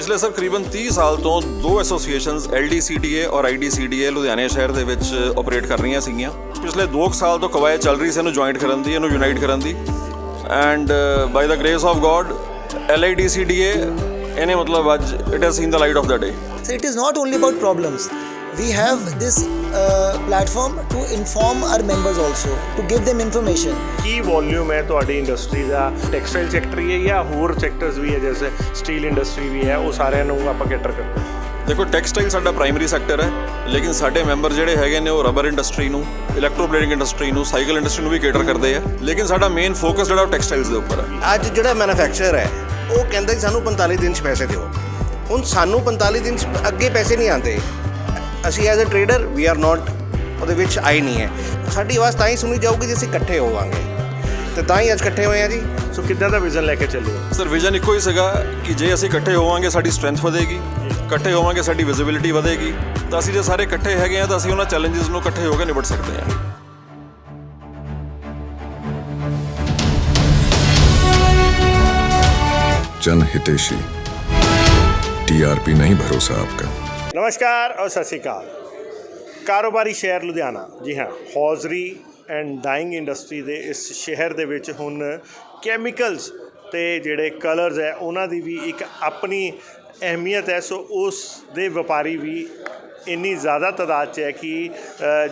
ਪਿਛਲੇ ਸਰ ਕਰੀਬਨ 30 ਸਾਲ ਤੋਂ ਦੋ ਐਸੋਸੀਏਸ਼ਨਸ LDCDA ਔਰ IDCDA ਲੁਧਿਆਣੇ ਸ਼ਹਿਰ ਦੇ ਵਿੱਚ ਆਪਰੇਟ ਕਰ ਰਹੀਆਂ ਸੀਗੀਆਂ। ਪਿਛਲੇ 2 ਸਾਲ ਤੋਂ ਕਵਾਇਦ ਚੱਲ ਰਹੀ ਸੀ, ਇਹਨੂੰ ਜੁਆਇੰਟ ਕਰਨ ਦੀ, ਇਹਨੂੰ ਯੂਨਾਈਟ ਕਰਨ ਦੀ। And by the grace of God LIDCDA ਇਹਨੇ ਮਤਲਬ ਅੱਜ it has seen the light of the day So, it is not only about problems. We have this uh, platform to inform our members also, to give them information. ਕੀ volume ਹੈ ਤੁਹਾਡੀ industry ਦਾ? Textile sector ਹੀ ਹੈ ਜਾਂ ਹੋਰ sectors ਵੀ ਹੈ ਜੈਸੇ ਸਟੀਲ ਇੰਡਸਟਰੀ ਵੀ ਹੈ ਉਹ ਸਾਰਿਆਂ ਨੂੰ ਆਪਾਂ ਕੈਟਰ ਕਰਦੇ ਹਾਂ? ਦੇਖੋ ਟੈਕਸਟਾਈਲ ਸਾਡਾ ਪ੍ਰਾਇਮਰੀ ਸੈਕਟਰ ਹੈ ਲੇਕਿਨ ਸਾਡੇ ਮੈਂਬਰ ਜਿਹੜੇ ਹੈਗੇ ਨੇ ਉਹ ਰਬਰ ਇੰਡਸਟਰੀ ਨੂੰ ਇਲੈਕਟ੍ਰੋਪਲੇਟਿੰਗ ਇੰਡਸਟਰੀ ਨੂੰ ਸਾਈਕਲ ਇੰਡਸਟਰੀ ਨੂੰ ਵੀ ਕੇਟਰ ਕਰਦੇ ਆ। ਲੇਕਿਨ ਸਾਡਾ ਮੇਨ ਫੋਕਸ ਜਿਹੜਾ ਉਹ ਟੈਕਸਟਾਈਲਸ ਦੇ ਉੱਪਰ ਹੈ। ਅੱਜ ਜਿਹੜਾ ਮੈਨੂਫੈਕਚਰਰ ਹੈ ਉਹ ਕਹਿੰਦਾ ਕਿ ਸਾਨੂੰ 45 ਦਿਨ 'ਚ ਪੈਸੇ ਦਿਓ। ਹੁਣ ਸਾਨੂੰ 45 ਦਿਨ 'ਚ ਅੱਗੇ ਪੈਸੇ ਨਹੀਂ ਆਉਂਦੇ। ਅਸੀਂ as a trader we are not ਉਹਦੇ ਵਿੱਚ ਆਈ ਨਹੀਂ ਹੈ ਸਾਡੀ ਆਵਾਜ਼ ਤਾਂ ਹੀ ਸੁਣੀ ਜਾਊਗੀ ਜੇ ਅਸੀਂ ਇਕੱਠੇ ਹੋਵਾਂਗੇ ਤੇ ਤਾਂ ਹੀ ਅੱਜ ਇਕੱਠੇ ਹੋਏ ਆ ਜੀ ਸੋ ਕਿੱਦਾਂ ਦਾ ਵਿਜ਼ਨ ਲੈ ਕੇ ਚੱਲੇ ਹੋ ਸਰ ਵਿਜ਼ਨ ਇੱਕੋ ਹੀ ਸੀਗਾ ਕਿ ਜੇ ਅਸੀਂ ਇਕੱਠੇ ਹੋਵਾਂਗੇ ਸਾਡੀ ਸਟਰੈਂਥ ਵਧੇਗੀ ਇਕੱਠੇ ਹੋਵਾਂਗੇ ਸਾਡੀ ਵਿਜ਼ਿਬਿਲਿਟੀ ਵਧੇਗੀ ਤਾਂ ਅਸੀਂ ਜੇ ਸਾਰੇ ਇਕੱਠੇ ਹੈਗੇ ਆ ਤਾਂ ਅਸੀਂ ਉਹਨਾਂ ਚੈਲੰਜਸ ਨੂੰ ਇਕੱਠੇ ਹੋ ਕੇ ਨਿਬਟ ਸਕਦੇ ਹਾਂ जन हितेशी टीआरपी नहीं भरोसा आपका ਨਮਸਕਾਰ, ਔਰ ਸਤਿ ਸ਼੍ਰੀ ਅਕਾਲ। ਕਾਰੋਬਾਰੀ ਸ਼ਹਿਰ ਲੁਧਿਆਣਾ। ਜੀ ਹਾਂ, ਹੌਜ਼ਰੀ ਐਂਡ ਡਾਈਂਗ ਇੰਡਸਟਰੀ ਦੇ ਇਸ ਸ਼ਹਿਰ ਦੇ ਵਿੱਚ ਹੁਣ ਕੈਮੀਕਲਸ ਤੇ ਜਿਹੜੇ ਕਲਰਸ ਹੈ, ਉਹਨਾਂ ਦੀ ਵੀ ਇੱਕ ਆਪਣੀ ਅਹਿਮੀਅਤ ਹੈ। ਸੋ ਉਸ ਦੇ ਵਪਾਰੀ ਵੀ ਇੰਨੀ ਜ਼ਿਆਦਾ ਤਾਦਾਦ 'ਚ ਹੈ ਕਿ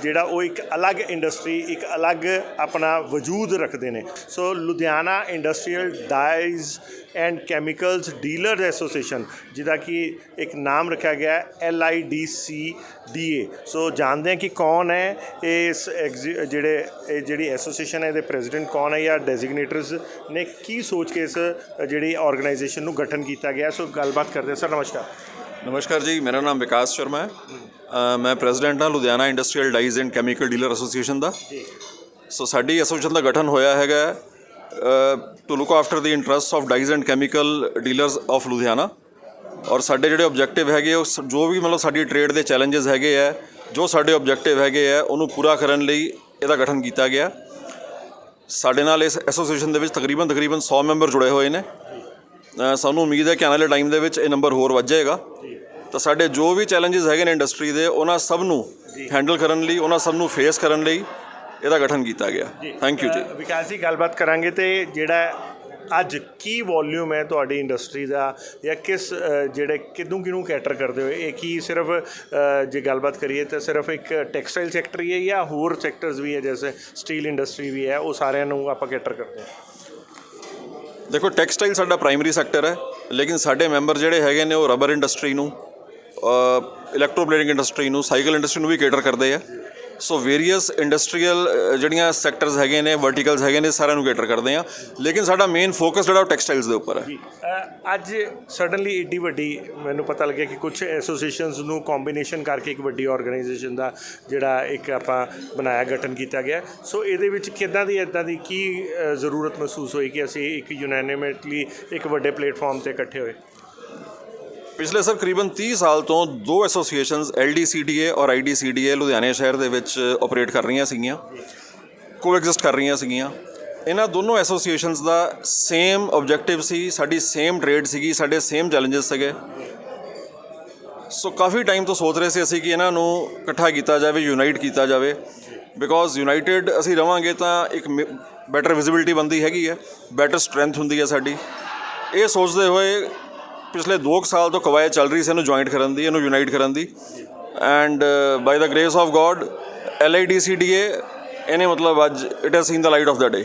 ਜਿਹੜਾ ਉਹ ਇੱਕ ਅਲੱਗ ਇੰਡਸਟਰੀ, ਇੱਕ ਅਲੱਗ ਆਪਣਾ ਵਜੂਦ ਰੱਖਦੇ ਨੇ। So Ludhiana industrial dyes and chemicals dealer association, ਜਿਹਦਾ ਕਿ ਇੱਕ ਨਾਮ ਰੱਖਿਆ ਗਿਆ ਹੈ, L I D C D A. So ਜਾਣਦੇ ਹਾਂ ਕਿ ਕੌਣ ਹੈ ਇਸ ਐਗਜ਼ੀ- ਜਿਹੜੇ, ਇਹ ਜਿਹੜੀ ਐਸੋਸੀਏਸ਼ਨ ਹੈ, ਇਹਦੇ ਪ੍ਰੈਜ਼ੀਡੈਂਟ ਕੌਣ ਹੈ ਜਾਂ ਡੈਜ਼ਿਗਨੇਟਰਸ ਨੇ ਕੀ ਸੋਚ ਕੇ ਇਸ ਜਿਹੜੀ ਆਰਗੇਨਾਈਜੇਸ਼ਨ ਨੂੰ ਗਠਨ ਕੀਤਾ ਗਿਆ। ਸੋ ਗੱਲਬਾਤ ਕਰਦੇ ਸਰ, ਨਮਸਕਾਰ। ਨਮਸਕਾਰ ਜੀ ਮੇਰਾ ਨਾਮ ਵਿਕਾਸ ਸ਼ਰਮਾ ਹੈ ਮੈਂ ਪ੍ਰੈਜ਼ੀਡੈਂਟ ਹਾਂ Ludhiana industrial dyes and chemical dealer association the so ਸਾਡੀ ਐਸੋਸੀਏਸ਼ਨ ਦਾ ਗਠਨ ਹੋਇਆ ਹੈਗਾ to look after the interest of dyes and chemical dealers of Ludhiana ਔਰ ਸਾਡੇ ਜਿਹੜੇ ਆਬਜੈਕਟਿਵ ਹੈਗੇ ਉਹ ਜੋ ਵੀ ਮਤਲਬ ਸਾਡੀ ਟ੍ਰੇਡ ਦੇ ਚੈਲੰਜਸ ਹੈਗੇ ਆ ਜੋ ਸਾਡੇ ਆਬਜੈਕਟਿਵ ਹੈਗੇ ਆ ਉਹਨੂੰ ਪੂਰਾ ਕਰਨ ਲਈ ਇਹਦਾ ਗਠਨ ਕੀਤਾ ਗਿਆ ਸਾਡੇ ਨਾਲ ਇਸ ਐਸੋਸੀਏਸ਼ਨ ਦੇ ਵਿੱਚ ਤਕਰੀਬਨ ਤਕਰੀਬਨ 100 ਮੈਂਬਰ ਜੁੜੇ ਹੋਏ ਨੇ ਸਾਨੂੰ ਉਮੀਦ ਹੈ ਕਿ ਆਉਣ ਵਾਲੇ ਟਾਈਮ ਦੇ ਵਿੱਚ ਇਹ ਨੰਬਰ ਹੋਰ ਵੱਧ ਜਾਏਗਾ ਤਾਂ ਸਾਡੇ ਜੋ ਵੀ ਚੈਲੰਜਸ ਹੈਗੇ ਨੇ ਇੰਡਸਟਰੀ ਦੇ ਉਹਨਾਂ ਸਭ ਨੂੰ ਹੈਂਡਲ ਕਰਨ ਲਈ ਉਹਨਾਂ ਸਭ ਨੂੰ ਫੇਸ ਕਰਨ ਲਈ ਇਹਦਾ ਗਠਨ ਕੀਤਾ ਗਿਆ। ਥੈਂਕ ਯੂ ਜੀ। ਵਿਕਾਸ ਜੀ ਗੱਲਬਾਤ ਕਰਾਂਗੇ ਤੇ ਜਿਹੜਾ ਅੱਜ ਕੀ ਵੋਲਿਊਮ ਹੈ ਤੁਹਾਡੀ ਇੰਡਸਟਰੀ ਦਾ ਜਾਂ ਕਿਸ ਜਿਹੜੇ ਕਿਦੋਂ ਕਿਨੂੰ ਕੈਟਰ ਕਰਦੇ ਹੋ? ਇਹ ਕੀ ਸਿਰਫ ਜੇ ਗੱਲਬਾਤ ਕਰੀਏ ਤਾਂ ਸਿਰਫ ਇੱਕ ਟੈਕਸਟਾਈਲ ਸੈਕਟਰ ਹੀ ਹੈ ਜਾਂ ਹੋਰ ਸੈਕਟਰਸ ਵੀ ਹੈ? ਜੈਸੇ ਸਟੀਲ ਇੰਡਸਟਰੀ ਵੀ ਹੈ ਉਹ ਸਾਰਿਆਂ ਨੂੰ ਆਪਾਂ ਕੈਟਰ ਕਰਦੇ ਹਾਂ। ਦੇਖੋ ਟੈਕਸਟਾਈਲ ਸਾਡਾ ਪ੍ਰਾਇਮਰੀ ਸੈਕਟਰ ਹੈ ਲੇਕਿਨ ਸਾਡੇ ਮੈਂਬਰ ਜਿਹੜੇ ਹੈਗੇ ਨੇ ਉਹ ਰਬਰ ਇੰਡਸਟਰੀ ਨੂੰ ਇਲੈਕਟ੍ਰੋਪਲੇਟਿੰਗ ਇੰਡਸਟਰੀ ਨੂੰ ਸਾਈਕਲ ਇੰਡਸਟਰੀ ਨੂੰ ਵੀ ਕੇਟਰ ਕਰਦੇ ਆ। ਸੋ ਵੇਰੀਅਸ ਇੰਡਸਟਰੀਅਲ ਜਿਹੜੀਆਂ ਸੈਕਟਰਸ ਹੈਗੇ ਨੇ ਵਰਟੀਕਲਸ ਹੈਗੇ ਨੇ, ਸਾਰਿਆਂ ਨੂੰ ਕੇਟਰ ਕਰਦੇ ਆ। ਲੇਕਿਨ ਸਾਡਾ ਮੇਨ ਫੋਕਸ ਜਿਹੜਾ ਉਹ ਟੈਕਸਟਾਈਲਸ ਦੇ ਉੱਪਰ ਹੈ। ਅੱਜ ਸਡਨਲੀ ਏਡੀ ਵੱਡੀ ਮੈਨੂੰ ਪਤਾ ਲੱਗਿਆ ਕਿ ਕੁਝ ਐਸੋਸੀਏਸ਼ਨਸ ਨੂੰ ਕੰਬੀਨੇਸ਼ਨ ਕਰਕੇ ਇੱਕ ਵੱਡੀ ਆਰਗੇਨਾਈਜੇਸ਼ਨ ਦਾ ਜਿਹੜਾ ਇੱਕ ਆਪਾਂ ਬਣਾਇਆ, ਗਠਨ ਕੀਤਾ ਗਿਆ। ਸੋ ਇਹਦੇ ਵਿੱਚ ਕਿੱਦਾਂ ਦੀ ਇਦਾਂ ਦੀ ਕੀ ਜ਼ਰੂਰਤ ਮਹਿਸੂਸ ਹੋਈ ਕਿ ਅਸੀਂ ਇੱਕ ਯੂਨੈਨਿਮਟਲੀ ਇੱਕ ਵੱਡੇ ਪਲੇਟਫਾਰਮ ਤੇ ਇਕੱਠੇ ਹੋਏ? ਪਿਛਲੇ ਸਰ ਕਰੀਬਨ 30 ਸਾਲ ਤੋਂ ਦੋ ਐਸੋਸੀਏਸ਼ਨਸ LDCDA ਔਰ IDCDA ਲੁਧਿਆਣੇ ਸ਼ਹਿਰ ਦੇ ਵਿੱਚ ਆਪਰੇਟ ਕਰ ਰਹੀਆਂ ਸੀਗੀਆਂ ਕੋਐਗਜ਼ਿਸਟ ਕਰ ਰਹੀਆਂ ਸੀਗੀਆਂ। ਇਹਨਾਂ ਦੋਨੋਂ ਐਸੋਸੀਏਸ਼ਨਸ ਦਾ ਸੇਮ ਆਬਜੈਕਟਿਵ ਸੀ, ਸਾਡੀ ਸੇਮ ਟ੍ਰੇਡ ਸੀਗੀ, ਸਾਡੇ ਸੇਮ ਚੈਲੰਜਸ ਸੀਗੇ। ਸੋ ਕਾਫੀ ਟਾਈਮ ਤੋਂ ਸੋਚ ਰਹੇ ਸੀ ਅਸੀਂ ਕਿ ਇਹਨਾਂ ਨੂੰ ਇਕੱਠਾ ਕੀਤਾ ਜਾਵੇ ਯੂਨਾਈਟ ਕੀਤਾ ਜਾਵੇ। ਬਿਕੋਜ਼ ਯੂਨਾਈਟਿਡ ਅਸੀਂ ਰਵਾਂਗੇ ਤਾਂ ਇੱਕ ਬੈਟਰ ਵਿਜ਼ਿਬਿਲਿਟੀ ਬੰਦੀ ਹੈਗੀ ਹੈ ਬੈਟਰ ਸਟਰੈਂਥ ਹੁੰਦੀ ਹੈ ਸਾਡੀ। ਇਹ ਸੋਚਦੇ ਹੋਏ ਪਿਛਲੇ 2 ਸਾਲ ਤੋਂ ਕਵਾਇਦ ਚੱਲ ਰਹੀ ਸੀ ਇਹਨੂੰ ਜੁਆਇੰਟ ਕਰਨ ਦੀ, ਇਹਨੂੰ ਯੂਨਾਈਟ ਕਰਨ ਦੀ। And by the grace of God LIDCDA ਇਹਨੇ ਮਤਲਬ ਅੱਜ it has seen the light of the day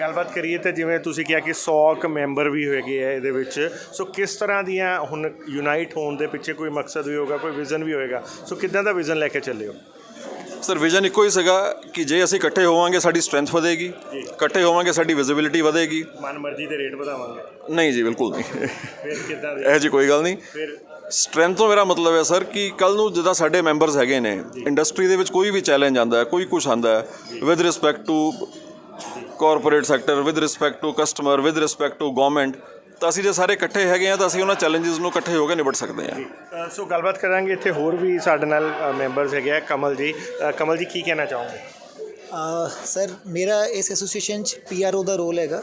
ਗੱਲਬਾਤ ਕਰੀਏ ਤਾਂ ਜਿਵੇਂ ਤੁਸੀਂ ਕਿਹਾ ਕਿ 100 ਕ ਮੈਂਬਰ ਵੀ ਹੈਗੇ ਆ ਇਹਦੇ ਵਿੱਚ। ਸੋ ਕਿਸ ਤਰ੍ਹਾਂ ਦੀਆਂ ਹੁਣ ਯੂਨਾਈਟ ਹੋਣ ਦੇ ਪਿੱਛੇ ਕੋਈ ਮਕਸਦ ਵੀ ਹੋਗਾ ਕੋਈ ਵਿਜ਼ਨ ਵੀ ਹੋਏਗਾ? ਸੋ ਕਿੱਦਾਂ ਦਾ ਵਿਜ਼ਨ ਲੈ ਕੇ ਚੱਲੇ ਹੋ? ਸਰ ਵਿਜ਼ਨ ਇੱਕੋ ਹੀ ਸੀਗਾ ਕਿ ਜੇ ਅਸੀਂ ਇਕੱਠੇ ਹੋਵਾਂਗੇ ਸਾਡੀ ਸਟਰੈਂਥ ਵਧੇਗੀ। ਇਕੱਠੇ ਹੋਵਾਂਗੇ ਸਾਡੀ ਵਿਜ਼ਿਬਿਲਿਟੀ ਵਧੇਗੀ। ਮਨ ਮਰਜ਼ੀ ਦੇ ਰੇਟ ਵਧਾਵਾਂਗੇ। ਨਹੀਂ ਜੀ ਬਿਲਕੁਲ ਨਹੀਂ। ਫਿਰ ਕਿੱਦਾਂ ਇਹੋ ਜੀ ਕੋਈ ਗੱਲ ਨਹੀਂ। ਫਿਰ ਸਟਰੈਂਥ ਤੋਂ ਮੇਰਾ ਮਤਲਬ ਹੈ ਸਰ ਕਿ ਕੱਲ ਨੂੰ ਜਿੱਦਾਂ ਸਾਡੇ ਮੈਂਬਰਸ ਹੈਗੇ ਨੇ ਇੰਡਸਟਰੀ ਦੇ ਵਿੱਚ ਕੋਈ ਵੀ ਚੈਲੰਜ ਆਂਦਾ ਹੈ ਕੋਈ ਕੁਝ ਆਂਦਾ ਹੈ with respect to corporate sector with respect to customer with respect to government ਤਾਂ ਅਸੀਂ ਜੇ ਸਾਰੇ ਇਕੱਠੇ ਹੈਗੇ ਆ ਤਾਂ ਅਸੀਂ ਉਹਨਾਂ ਚੈਲੰਜਸ ਨੂੰ ਇਕੱਠੇ ਹੋ ਕੇ ਨਿਬਟ ਸਕਦੇ ਹਾਂ ਅ, ਸੋ ਗੱਲਬਾਤ ਕਰਾਂਗੇ ਇੱਥੇ ਹੋਰ ਵੀ ਸਾਡੇ ਨਾਲ ਮੈਂਬਰਸ ਹੈਗੇ ਆ ਕਮਲ ਜੀ। ਕਮਲ ਜੀ ਕੀ ਕਹਿਣਾ ਚਾਹੋਗੇ? ਸਰ ਮੇਰਾ ਇਸ ਐਸੋਸੀਏਸ਼ਨ 'ਚ ਪੀਆਰਓ ਦਾ ਰੋਲ ਹੈਗਾ।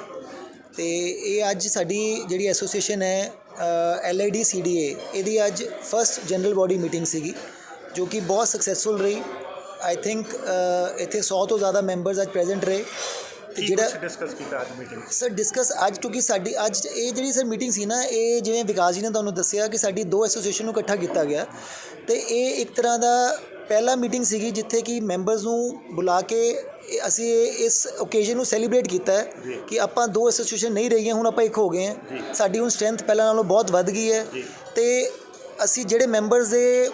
ਤੇ ਇਹ ਅੱਜ ਸਾਡੀ ਜਿਹੜੀ ਐਸੋਸੀਏਸ਼ਨ ਹੈ ਐਲਆਈਡੀ ਸੀਡੀਏ ਇਹਦੀ ਅੱਜ ਫਰਸਟ ਜਨਰਲ ਬਾਡੀ ਮੀਟਿੰਗ ਸੀਗੀ ਜੋ ਕਿ ਬਹੁਤ ਸਕਸੈਸਫੁਲ ਰਹੀ। ਆਈ ਥਿੰਕ ਇੱਥੇ 100 ਤੋਂ ਜ਼ਿਆਦਾ ਮੈਂਬਰਸ ਅੱਜ ਪ੍ਰੈਜ਼ੈਂਟ ਰਹੇ। ਜਿਹੜਾ ਡਿਸਕਸ ਕੀਤਾ ਅੱਜ ਮੀਟਿੰਗ ਸਰ ਡਿਸਕਸ ਅੱਜ ਕਿਉਂਕਿ ਸਾਡੀ ਅੱਜ ਇਹ ਜਿਹੜੀ ਸਰ ਮੀਟਿੰਗ ਸੀ ਨਾ ਇਹ ਜਿਵੇਂ ਵਿਕਾਸ ਜੀ ਨੇ ਤੁਹਾਨੂੰ ਦੱਸਿਆ ਕਿ ਸਾਡੀ ਦੋ ਐਸੋਸੀਏਸ਼ਨ ਨੂੰ ਇਕੱਠਾ ਕੀਤਾ ਗਿਆ। ਤੇ ਇਹ ਇੱਕ ਤਰ੍ਹਾਂ ਦਾ ਪਹਿਲਾ ਮੀਟਿੰਗ ਸੀਗੀ ਜਿੱਥੇ ਕਿ ਮੈਂਬਰਸ ਨੂੰ ਬੁਲਾ ਕੇ ਅਸੀਂ ਇਸ ਓਕੇਜਨ ਨੂੰ ਸੈਲੀਬ੍ਰੇਟ ਕੀਤਾ ਹੈ ਕਿ ਆਪਾਂ ਦੋ ਐਸੋਸੀਏਸ਼ਨ ਨਹੀਂ ਰਹੀਆਂ ਹੁਣ ਆਪਾਂ ਇੱਕ ਹੋ ਗਏ ਹਾਂ। ਸਾਡੀ ਹੁਣ ਸਟਰੈਂਥ ਪਹਿਲਾਂ ਨਾਲੋਂ ਬਹੁਤ ਵੱਧ ਗਈ ਹੈ। ਤੇ ਅਸੀਂ ਜਿਹੜੇ ਮੈਂਬਰਸ ਦੇ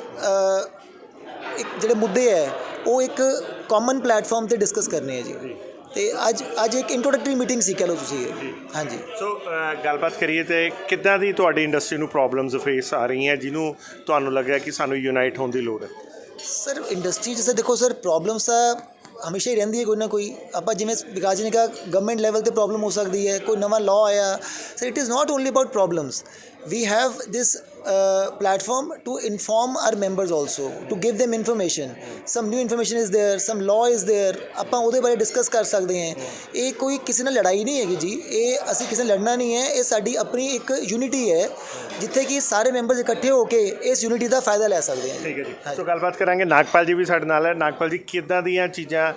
ਇੱਕ ਜਿਹੜੇ ਮੁੱਦੇ ਹੈ ਉਹ ਇੱਕ ਕਾਮਨ ਪਲੇਟਫਾਰਮ ਤੇ ਡਿਸਕਸ ਕਰਨੇ ਹੈ ਜੀ। ਤੇ ਅੱਜ ਅੱਜ ਇੱਕ ਇੰਟਰੋਡਕਟਰੀ ਮੀਟਿੰਗ ਸੀ ਕਹ ਲਓ ਤੁਸੀਂ ਇਹ। ਹਾਂਜੀ। ਸੋ ਅ, ਗੱਲਬਾਤ ਕਰੀਏ ਤੇ ਕਿੱਦਾਂ ਦੀ ਤੁਹਾਡੀ ਇੰਡਸਟਰੀ ਨੂੰ ਪ੍ਰੋਬਲਮਸ ਫੇਸ ਆ ਰਹੀਆਂ ਜਿਹਨੂੰ ਤੁਹਾਨੂੰ ਲੱਗਿਆ ਕਿ ਸਾਨੂੰ ਯੂਨਾਈਟ ਹੋਣ ਦੀ ਲੋੜ ਹੈ? ਸਰ ਇੰਡਸਟਰੀ ਸਰ ਦੇਖੋ ਸਰ ਪ੍ਰੋਬਲਮਸ ਤਾਂ ਹਮੇਸ਼ਾ ਹੀ ਰਹਿੰਦੀ ਹੈ ਕੋਈ ਨਾ ਕੋਈ। ਆਪਾਂ ਜਿਵੇਂ ਵਿਕਾਸ ਜੀ ਨੇ ਕਿਹਾ ਗਵਰਨਮੈਂਟ ਲੈਵਲ ਤੇ ਪ੍ਰੋਬਲਮ ਹੋ ਸਕਦੀ ਹੈ ਕੋਈ ਨਵਾਂ ਲਾਅ ਆਇਆ। Sir it is not only about problems we have this uh, platform to inform our members also to give them information. Some new information is there some law is there. ਆਪਾਂ ਉਹਦੇ ਬਾਰੇ discuss ਕਰ ਸਕਦੇ ਹਾਂ ਇਹ ਕੋਈ ਕਿਸੇ ਨਾਲ ਲੜਾਈ ਨਹੀਂ ਹੈਗੀ ਜੀ ਇਹ ਅਸੀਂ ਕਿਸੇ ਨਾਲ ਲੜਨਾ ਨਹੀਂ ਹੈ ਇਹ ਸਾਡੀ ਆਪਣੀ ਇੱਕ ਯੂਨਿਟੀ ਹੈ ਜਿੱਥੇ ਕਿ ਸਾਰੇ ਮੈਂਬਰਸ ਇਕੱਠੇ ਹੋ ਕੇ ਇਸ ਯੂਨਿਟੀ ਦਾ ਫਾਇਦਾ ਲੈ ਸਕਦੇ ਹਾਂ ਠੀਕ ਹੈ ਜੀ ਸੋ ਗੱਲਬਾਤ ਕਰਾਂਗੇ ਨਾਗਪਾਲ ਜੀ ਵੀ ਸਾਡੇ ਨਾਲ ਹੈ ਨਾਗਪਾਲ ਜੀ ਕਿੱਦਾਂ ਦੀਆਂ ਚੀਜ਼ਾਂ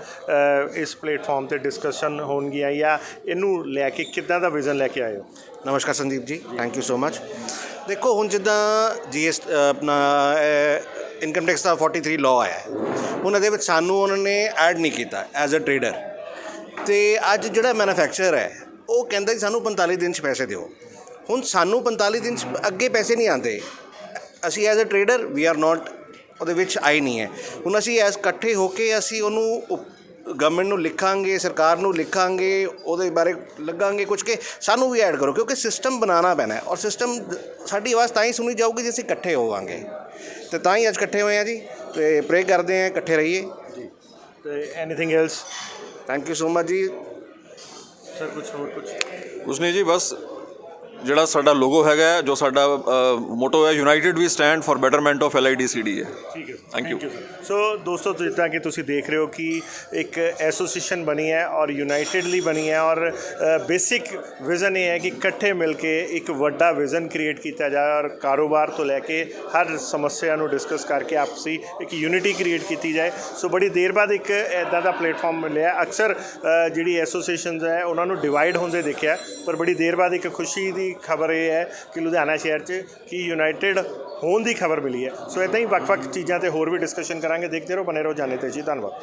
ਇਸ ਪਲੇਟਫਾਰਮ ਤੇ ਡਿਸਕਸ਼ਨ ਹੋਣਗੀਆਂ ਜਾਂ ਇਹਨੂੰ ਲੈ ਕੇ ਕਿੱਦਾਂ ਦਾ ਵਿਜ਼ਨ ਲੈ ਕੇ ਆਏ ਹੋ ਨਮਸਕਾਰ Sandeep ji thank you so much ਦੇਖੋ, ਹੁਣ ਜਿੱਦਾਂ ਜੀਐਸ ਆਪਣਾ ਇਨਕਮ ਟੈਕਸ ਦਾ 43 ਲਾਅ ਆਇਆ ਹੈ। ਉਹਨਾਂ ਦੇ ਵਿੱਚ ਸਾਨੂੰ ਉਹਨਾਂ ਨੇ ਐਡ ਨਹੀਂ ਕੀਤਾ ਐਜ਼ ਅ ਟ੍ਰੇਡਰ ਤੇ ਅੱਜ ਜਿਹੜਾ ਮੈਨੂਫੈਕਚਰ ਹੈ, ਉਹ ਕਹਿੰਦਾ ਜੀ ਸਾਨੂੰ 45 ਦਿਨ ਚ ਪੈਸੇ ਦਿਓ। ਹੁਣ ਸਾਨੂੰ 45 ਦਿਨ ਚ ਅੱਗੇ ਪੈਸੇ ਨਹੀਂ ਆਉਂਦੇ। ਅਸੀਂ as a trader we are not ਉਹਦੇ ਵਿੱਚ ਆਈ ਨਹੀਂ ਹੈ। ਹੁਣ ਅਸੀਂ ਐਸ ਇਕੱਠੇ ਹੋ ਕੇ ਅਸੀਂ ਉਹਨੂੰ ਗਵਰਨਮੈਂਟ ਨੂੰ ਲਿਖਾਂਗੇ ਸਰਕਾਰ ਨੂੰ ਲਿਖਾਂਗੇ ਉਹਦੇ ਬਾਰੇ ਲੱਗਾਂਗੇ ਕੁਝ ਕਿ ਸਾਨੂੰ ਵੀ ਐਡ ਕਰੋ ਕਿਉਂਕਿ ਸਿਸਟਮ ਬਣਾਉਣਾ ਪੈਣਾ ਹੈ ਔਰ ਸਿਸਟਮ ਸਾਡੀ ਆਵਾਜ਼ ਤਾਂ ਹੀ ਸੁਣੀ ਜਾਊਗੀ ਜੇ ਅਸੀਂ ਇਕੱਠੇ ਹੋਵਾਂਗੇ। ਤੇ ਤਾਂ ਹੀ ਅੱਜ ਇਕੱਠੇ ਹੋਏ ਆ ਜੀ ਤੇ ਪ੍ਰੇ ਕਰਦੇ ਆ ਇਕੱਠੇ ਰਹੀਏ। ਤੇ anything else thank you so much ji. Sir ਕੁਝ ਹੋਰ ਕੁਝ ਕੁਛ ਨਹੀਂ ਜੀ ਬਸ ਜਿਹੜਾ ਸਾਡਾ ਲੋਗੋ ਹੈਗਾ ਜੋ ਸਾਡਾ ਮੋਟੋ ਹੈ united we stand for betterment of LIDCD ਹੈ ਠੀਕ ਹੈ Thank you. ਸੋ ਦੋਸਤੋ ਜਿੱਦਾਂ ਕਿ ਤੁਸੀਂ ਦੇਖ ਰਹੇ ਹੋ ਕਿ ਇੱਕ ਐਸੋਸੀਏਸ਼ਨ ਬਣੀ ਹੈ ਔਰ ਯੂਨਾਈਟਿਡਲੀ ਬਣੀ ਹੈ ਔਰ ਬੇਸਿਕ ਵਿਜ਼ਨ ਇਹ ਹੈ ਕਿ ਇਕੱਠੇ ਮਿਲ ਕੇ ਇੱਕ ਵੱਡਾ ਵਿਜ਼ਨ ਕ੍ਰੀਏਟ ਕੀਤਾ ਜਾਏ ਔਰ ਕਾਰੋਬਾਰ ਤੋਂ ਲੈ ਕੇ ਹਰ ਸਮੱਸਿਆ ਨੂੰ ਡਿਸਕਸ ਕਰਕੇ ਆਪਸੀ ਇੱਕ ਯੂਨਿਟੀ ਕ੍ਰੀਏਟ ਕੀਤੀ ਜਾਏ ਸੋ ਬੜੀ ਦੇਰ ਬਾਅਦ ਇੱਕ ਐਦਾਂ ਦਾ ਪਲੇਟਫਾਰਮ ਮਿਲਿਆ। ਅਕਸਰ ਜਿਹੜੀ ਐਸੋਸੀਏਸ਼ਨਸ ਹੈ ਉਹਨਾਂ ਨੂੰ ਡਿਵਾਈਡ ਹੁੰਦੇ ਦੇਖਿਆ ਪਰ ਬੜੀ ਦੇਰ ਬਾਅਦ ਇੱਕ ਖੁਸ਼ੀ ਦੀ ਖਬਰ ਇਹ ਹੈ ਕਿ ਲੁਧਿਆਣਾ ਸ਼ਹਿਰ 'ਚ ਕਿ ਯੂਨਾਈਟਿਡ ਹੋਣ ਦੀ ਖਬਰ ਮਿਲੀ ਹੈ। ਸੋ ਇਦਾਂ ਹੀ ਵੱਖ-ਵੱਖ ਚੀਜ਼ਾਂ ਤੇ ਹੋਰ ਵੀ ਡਿਸਕਸ਼ਨ ਕਰਾਂਗੇ। ਦੇਖਦੇ ਰਹੋ ਬਨੇ ਰਹੋ ਜਾਣੇ ਤੇ ਜੀ ਧੰਨਵਾਦ।